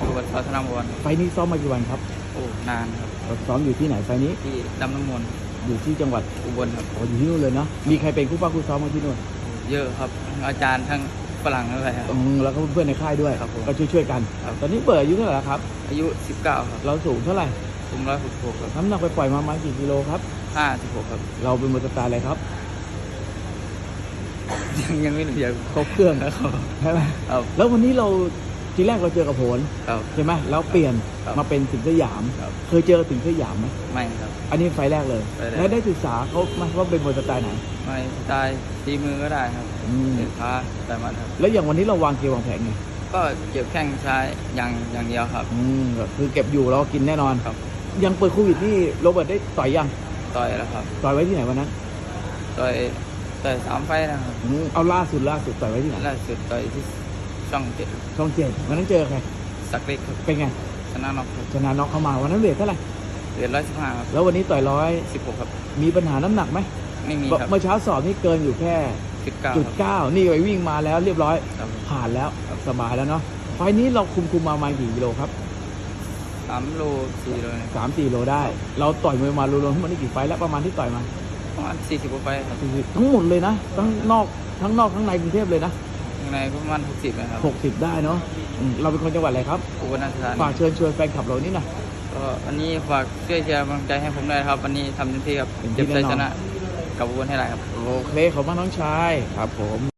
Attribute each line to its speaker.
Speaker 1: อยู่กับพัฒนามวล
Speaker 2: ไฟล์นี้ซ้อมมากี่วันครับ
Speaker 1: โอ้นานครับ
Speaker 2: เราซ้อมอยู่ที่ไหนไฟล์นี้
Speaker 1: ที่ดำน้ำมนต์
Speaker 2: อยู่ที่จังหวัด
Speaker 1: อุบลครับ
Speaker 2: อ๋ออยู่ที่นู่นเลยเนาะมีใครเป็นคู่ป้าคู่ซ้อมมาที่นู่น
Speaker 1: เยอะครับทั้งอาจารย์ทั้งฝรั่งอะไรครับ
Speaker 2: อืมแล้วก็เพื่อนในค่ายด้วย
Speaker 1: ครับผม
Speaker 2: ก็ช่วยๆกัน
Speaker 1: ครับ
Speaker 2: ตอนนี้เปิดอายุเท่าไหร่แล้วครับ
Speaker 1: อายุ 19 ครับ
Speaker 2: เราสูงเท่าไหร่
Speaker 1: สูงร้อยหกสิบหกครับ
Speaker 2: น้ำหนักไปปล่อยมาประมาณกี่กิโลครับ
Speaker 1: ห้าสิบหกครับ
Speaker 2: เราเป็นมวยสไตล์อะไรครับ
Speaker 1: ยังยังไม่รู้อยาก
Speaker 2: ครบเครื่อง
Speaker 1: ครับ
Speaker 2: ใช่ไหม
Speaker 1: ครับ
Speaker 2: แล้ววันนี้เรา ทีแรกเราเจอกับโผล
Speaker 1: ครับ
Speaker 2: ใช่ไหมแล้วเปลี่ยน
Speaker 1: ครับ
Speaker 2: มาเป็นสิงห์สยาม
Speaker 1: ครับ
Speaker 2: เคยเจอสิงห์สยามไหม
Speaker 1: ไม่ครับ
Speaker 2: อันนี้ไฟล์แรกเลย
Speaker 1: ไฟล์แรก
Speaker 2: แล้วได้ศึกษาเขาไหมว่าเป็นมวยสไตล์ไหน
Speaker 1: ไม่ได้ตีมือก็ได้ครับ
Speaker 2: อืม
Speaker 1: เตะขาแต่มันครับ
Speaker 2: แล้วอย่างวันนี้เราวางเกมวางแผนไง
Speaker 1: ก็เก็บแข้งซ้ายอย่างอย่างเดียวครับ
Speaker 2: อืมก็คือเก็บอยู่เราก็กินแน่นอน
Speaker 1: ครับ
Speaker 2: ยังเปิดโควิดนี่โรเบิร์ตได้ต่อยยัง
Speaker 1: ต่อยแล้วครับ
Speaker 2: ต่อยไว้ที่ไหนวันนั้น
Speaker 1: ต่อยต่อยสามไฟล์นะครับ
Speaker 2: อืมเอาล่าสุดล่าสุดต่อยไว้ที่ไหน
Speaker 1: ล่าสุดต่อยที่ ช่องเจ็ด
Speaker 2: ช่องเจ็ดวันนั้นเจอใคร
Speaker 1: สักเล็กครับ
Speaker 2: เป็นไง
Speaker 1: ชนะน็อกครับ
Speaker 2: ชนะน็อกเข้ามาวันนั้นเวทเท่าไหร่
Speaker 1: เหรียญร้อยสิบห้าครับ
Speaker 2: แล้ววันนี้ต่อยร้อย
Speaker 1: สิบหกครับ
Speaker 2: มีปัญหาน้ำหนักไหม
Speaker 1: ไม่มีครับ
Speaker 2: เมื่อเช้าสอบนี่เกินอยู่แค่
Speaker 1: สิบเก้า
Speaker 2: จุด
Speaker 1: ครับ
Speaker 2: เก้านี่ไปวิ่งมาแล้วเรียบร้อย
Speaker 1: ครับผม
Speaker 2: ผ่านแล้วสบายแล้วเนาะไฟล์นี้เราคุมคุมมาประมาณกี่กิโลครับ
Speaker 1: สามโลสี่โลเนี่ย
Speaker 2: สามสี่โลได้ เราต่อยมวยมารวมๆทั้งหมดนี่กี่ไฟล์แล้วประมาณที่ต่อยมา
Speaker 1: ประมาณสี่สิบกว่าไฟล์ครับ
Speaker 2: ทั้งหมดเลยนะทั้งนอกทั้งนอกทั้งในกรุงเทพเลยนะ
Speaker 1: ข้างในก็ประมาณหกสิบนะครับ
Speaker 2: หกสิบได้เนาะอืมเราเป็นคนจังหวัดอะไรครับ
Speaker 1: อุบลราชธานี
Speaker 2: ฝากเชิญชวนแฟนคลับเรานี่หนะ
Speaker 1: ก็วันนี้ฝากช่วยเชียร์กำลังใจให้ผมด้วยนะครับ วันนี้ทำเต็มที่ครับ
Speaker 2: เต็มที่
Speaker 1: เก็บชัย
Speaker 2: แน่นอน
Speaker 1: ชนะ กับอุบลให้ได้ครับ
Speaker 2: โอเคขอบคุณมากน้องชายครับผม